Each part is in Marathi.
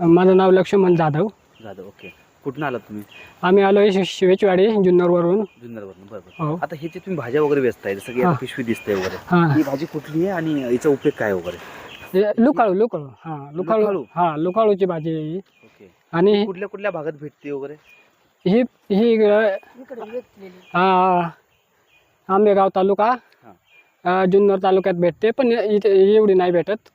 माझं नाव लक्ष्मण जाधव. जाधव ओके. कुठून आलात तुम्ही? आम्ही आलो शिवेचवाडी जुन्नरवरून. जुन्नरवरून बरोबर हो. आता हे जे तुम्ही भाज्या वगैरे वेचताय जसं की हा. आता पिशवी दिसते वगैरे हां. ही भाजी कुठली आहे आणि याचा उपयोग काय वगैरे? हे लुकाळू लुकाळू. हां लुकाळू. लुकाळू? हां लुकाळूची भाजी आहे ही. ओके. आणि कुठल्या कुठल्या भागात भेटते वगैरे? ही ही आ, आंबेगाव तालुका. जुन्नर तालुक्यात भेटते पण इथे एवढी नाही भेटत.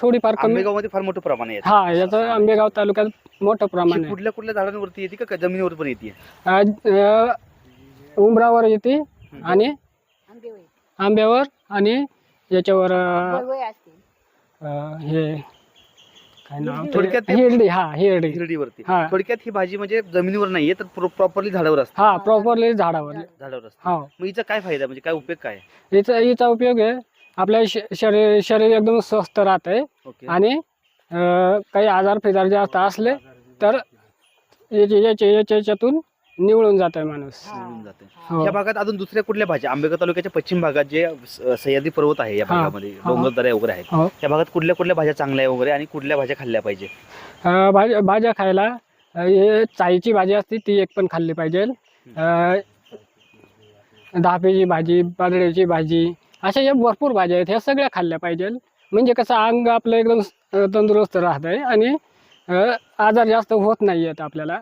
थोडीफार कमी. आंबेगावमध्ये फार मोठं प्रमाण आहे हा याचं आंबेगाव तालुक्यात मोठं प्रमाण ही आहे. कुठल्या कुठल्या झाडांवरती येते का? जमिनीवर पण येते? आज, अ, उंबरावर येते आणि आंब्यावर आणि याच्यावर अ, अ, हे काय नाव? ते? थोडक्यात ते- हिरडी हा हिरडी. हिरडीवरती. हा. थोडक्यात ही भाजी म्हणजे जमिनीवर नाहीये तर प्रॉपरली झाडावर असते. हा प्रॉपरली झाडावर. झाडावर असते. हा. मग हिचा काय फायदा म्हणजे काय उपयोग काय? हिचा हिचा उपयोग आहे. आपल्या शरीर शरीर एकदम स्वस्थ राहते ओके. आणि काही आजार फिजार जास्त असले तर याचे याचे याच्या याच्यातून निवळून जात माणूस. निघून जाते हो. या भागात अजून दुसऱ्या कुठल्या भाज्या? आंबेगाव तालुक्याच्या पश्चिम भागात जे सह्याद्री पर्वत आहे या हा. भागामध्ये हा. डोंगरदऱ्या वगैरे आहेत. हो. त्या भागात कुठल्या कुठल्या भाज्या चांगल्या आहे वगैरे आणि कुठल्या भाज्या खाल्ल्या पाहिजे? भाज्या भाज्या खायला हे चाईची भाजी असते ती एक पण खाल्ली पाहिजे. अ, धापेची भाजी पादड्याची भाजी अशा या भरपूर भाज्या आहेत ह्या सगळ्या खाल्ल्या पाहिजे म्हणजे कसं अंग आपलं एकदम तंदुरुस्त राहत आहे आणि आजार जास्त होत नाही आहेत आपल्याला.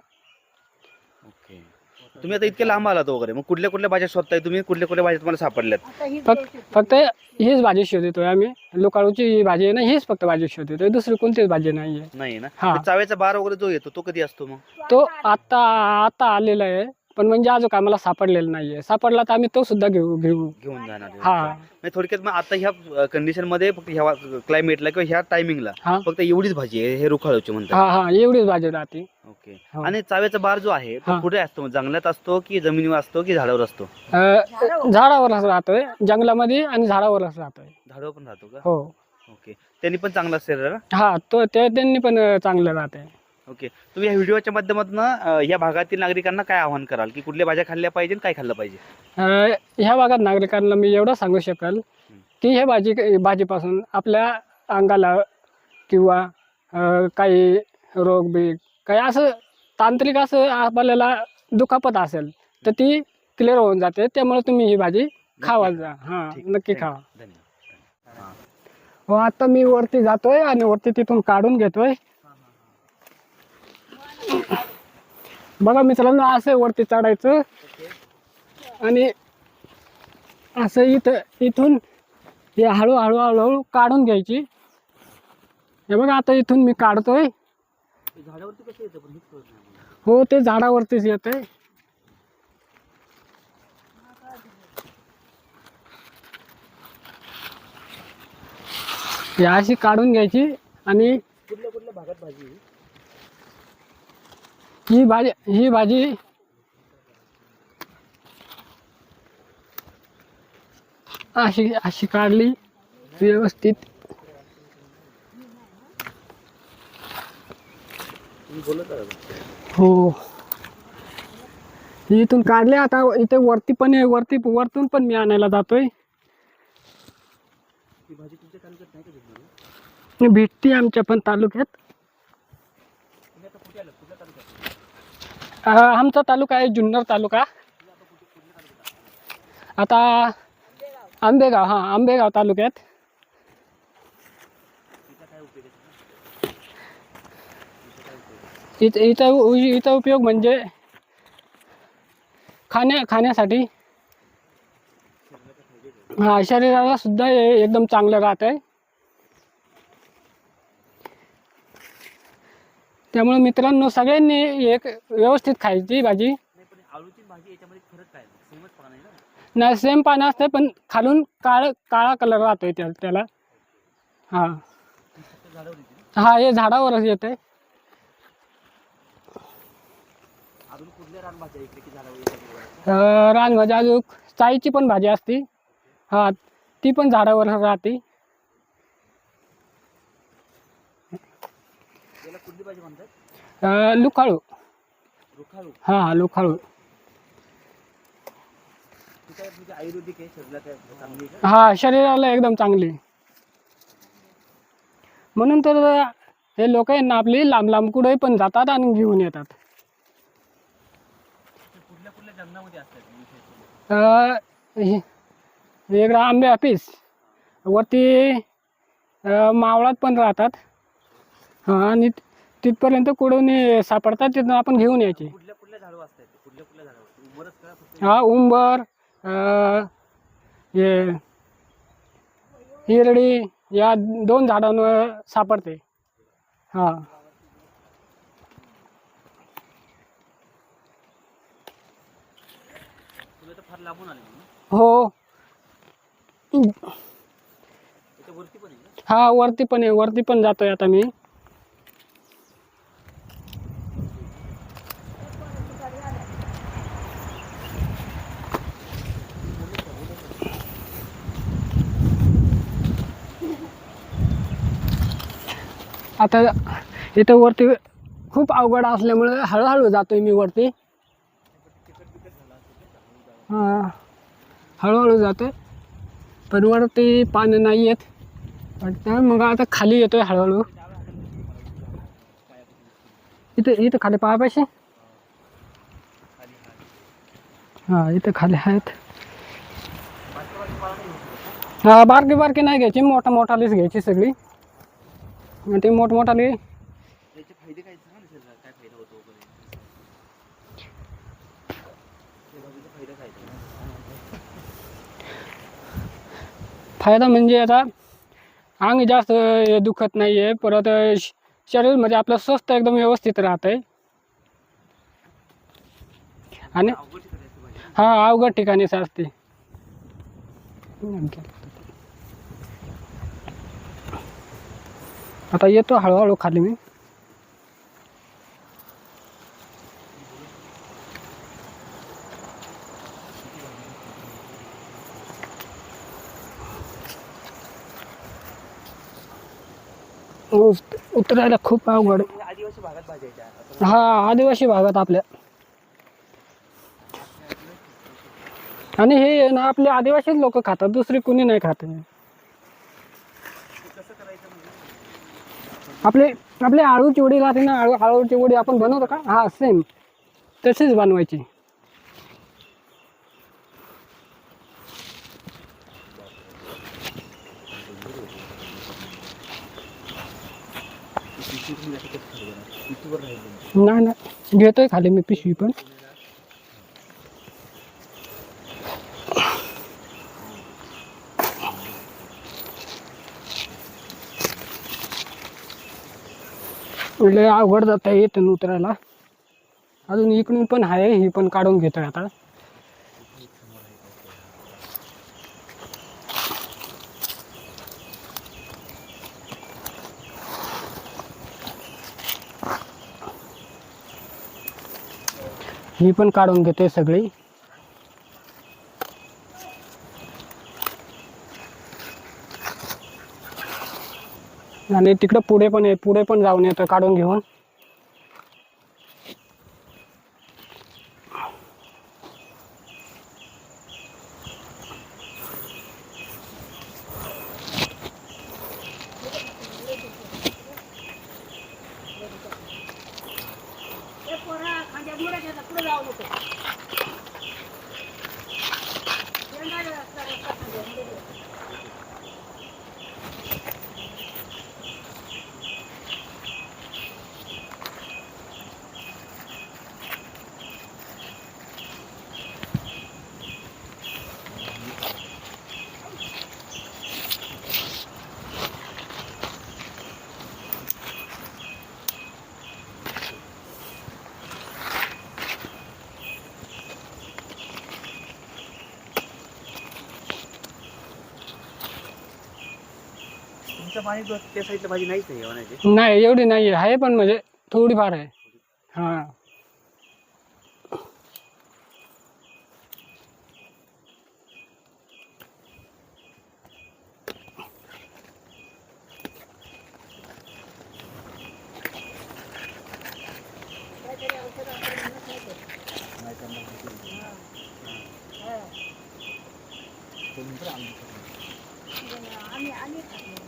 ओके. तुम्ही आता इतके लांब आलात वगैरे मग कुठल्या कुठल्या भाज्या शोधताय तुम्ही? कुठल्या कुठल्या भाज्या तुम्हाला सापडल्यात? फक्त फक्त हीच भाजी शोधतोय आम्ही. लोकाळूची ही भाजी आहे ना हीच फक्त भाजी शोधतोय. दुसरी कोणतीच भाजी नाही आहे नाही ना? हा. ते चाव्याचा बार वगैरे जो येतो तो कधी असतो मग? तो आत्ता आत्ता आलेला आहे. पण म्हणजे अजून आम्हाला सापडलेला नाही आहे सापडला तर आम्ही तो सुद्धा घेऊ घेऊ. घेऊन जाणार आहे. हा. म्हणजे थोडक्यात मग आता ह्या कंडिशनमध्ये फक्त ह्या क्लायमेटला किंवा ह्या टायमिंगला हा. फक्त एवढीच भाजी आहे हे रुखाळूची म्हणतात. हा हा एवढीच भाजी राहते. ओके. हो. आणि चाव्याचा बार जो आहे तो हा. कुठे असतो? मग जंगलात असतो की जमिनीवर असतो की झाडावर असतो? अ, झाडावरच राहतोय जंगलामध्ये आणि झाडावरच राहतोय. झाडावर पण राहतो का? हो. ओके. त्यांनी पण चांगला असेल ना हा तो ते त्यांनी पण अ, चांगलं राहते ओके. तुम्ही या व्हिडिओच्या माध्यमातून या भागातील नागरिकांना काय आवाहन कराल? की कुठल्या भाज्या खाल्ल्या पाहिजे आणि काय खाल्लं पाहिजे? अ, ह्या भागात नागरिकांना मी एवढं सांगू शकाल की हे भाजी भाजीपासून आपल्या अंगाला किंवा अ, काही रोग बीग काही असं तांत्रिक असं आपल्याला दुखापत असेल तर ती क्लिअर होऊन जाते. त्यामुळे तुम्ही ही भाजी खावा जा. हां ठीक. नक्की Thank- खावा धन्यवाद. हा. हो आता मी वरती जातोय आणि वरती तिथून काढून घेतोय. बघा मित्रांनो असं वरती चढायचं आणि असं इथं इथून हे हळूहळू हळूहळू काढून घ्यायची हे बघा आता इथून मी काढतोय. हो ते झाडावरतीच येत आहे अशी काढून घ्यायची आणि कुठल्या कुठल्या भागात भाजी? ही भाजी ही भाजी. अशी अशी काढली व्यवस्थित. हो. इथून काढले आता इथे वरती पण आहे वरती वरतून पण मी आणायला जातोय. ही भेटती आमच्या पण तालुक्यात तुम्ही आता कुठे आलात कुठल्या तालुक्यात अ, आमचा तालुका आहे जुन्नर तालुका. आता आंबेगाव हां आंबेगाव तालुक्यात. इथं इथं इथं उपयोग म्हणजे खाण्या खाण्यासाठी. हा शरीराला सुद्धा एकदम चांगलं राहत आहे त्यामुळे मित्रांनो सगळ्यांनी एक व्यवस्थित खायची भाजी. नाही भाजी याच्यामध्ये फरक काय सेमच ना नाही सेम पानं असते पण खालून काळ काळा कलर राहतोय त्या त्याला. हा. फक्त झाडावर येते ना? हा हे झाडावरच येते अजून कुठल्या रानभाज्या इकडे की झाडावर येतात रानभाजी अजून चाईची पण भाजी असते. हा ती पण झाडावर राहते. याला कुठली भाजी म्हणतात? अं, लुखाळू. हा हा लुखाळू. म्हणजे आयुर्वेदिक आहे? शरीराला हा शरीराला एकदम चांगली. म्हणून तर हे लोक आहे ना आपली लांब लांब कुठे पण जातात आणि घेऊन येतात. कुठल्या कुठल्या जंगलामध्ये असतात? अं, वेगळं आंबे ऑफिस वरती मावळात पण राहतात. हां आणि तिथपर्यंत कुठून सापडतात तिथून आपण घेऊन यायचे. कुठल्या कुठल्या झाडं असतात कुठल्या कुठल्या झाडावर उमरच का फक्त. हा उंबर अं, हे हिरडी या दोन झाडांवर सापडते. हां. तुला तर फार लांबून आले ना हो. त्याच्या वरती पण आहे का हा वरती पण आहे. वरती पण जातोय आता मी. आता इथं वरती खूप अवघड असल्यामुळे हळूहळू जातोय मी वरती. हां हळूहळू जातोय. पण वरती पानं नाही येत. वाटतं मग आता खाली येतोय हळूहळू. इथं इथं खाली पाहापाशी हां इथं खाली आहेत. हा बारकी बारकी नाही घ्यायची मोठा मोठालीच घ्यायची सगळी. ती मोठमोठाली फायदे म्हणजे आता अंग जास्त दुखत नाही आहे परत शरीर म्हणजे आपलं स्वस्थ एकदम व्यवस्थित राहत आहे आणि हा अवघड ठिकाणीच असते. आता येतो हळूहळू खाली मी. उतरायला खूप अवघड. आदिवासी भागात हा आदिवासी भागात आपल्या. आणि हे ना आपले आदिवासीच लोक खातात दुसरी कुणी नाही खात ते कसं करायचं म्हणजे आपले आपले आळू चिवडी राहते ना आळू आळू चिवडी आपण बनवतो का? हा सेम तशीच बनवायची. नाही नाही ना घेतोय खाली मी पिशवी पण. लय अवघड जात आहे इथून उतरायला. अजून इकडून पण आहे ही पण काढून घेतोय आता. ही पण काढून घेते सगळी. आणि तिकडं पुढे पण आहे पुढे पण जाऊन येतो काढून घेऊन. तुमच्या पाणी त्या साईडला भाजी नाहीच नाही म्हणायची नाही एवढी नाही आहे पण म्हणजे थोडीफार आहे हां नाही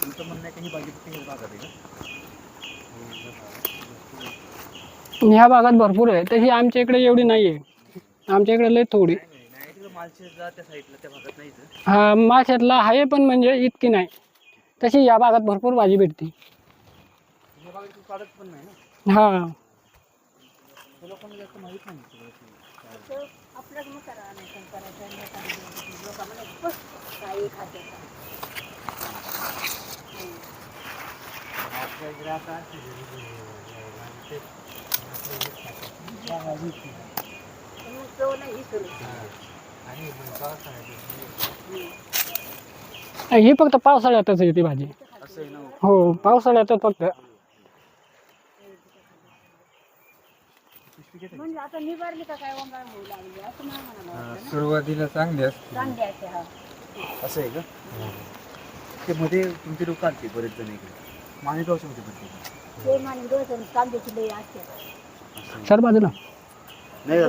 तुमचं म्हणणं आहे की ही भाजी फक्त ह्याच भागात आहे का आणि ह्या भागात भरपूर आहे. तशी आमच्या इकडे एवढी नाही आहे आमच्या इकडे लय थोडी. हा माशातला आहे पण म्हणजे इतकी नाही. तशी या भागात भरपूर भाजी भेटते. ह्या हा. ही फक्त पावसाळ्यातच येते भाजी. हो पावसाळ्यातच फक्त. म्हणजे. सुरुवातीला चांगली असते. चांगली असते हा. असं आहे का? ते मध्ये तुमची लोक आलते बरेच जण इकडे. होते माने दोन कांद्याची लई असते असं आहे. सर बाजूला. नाही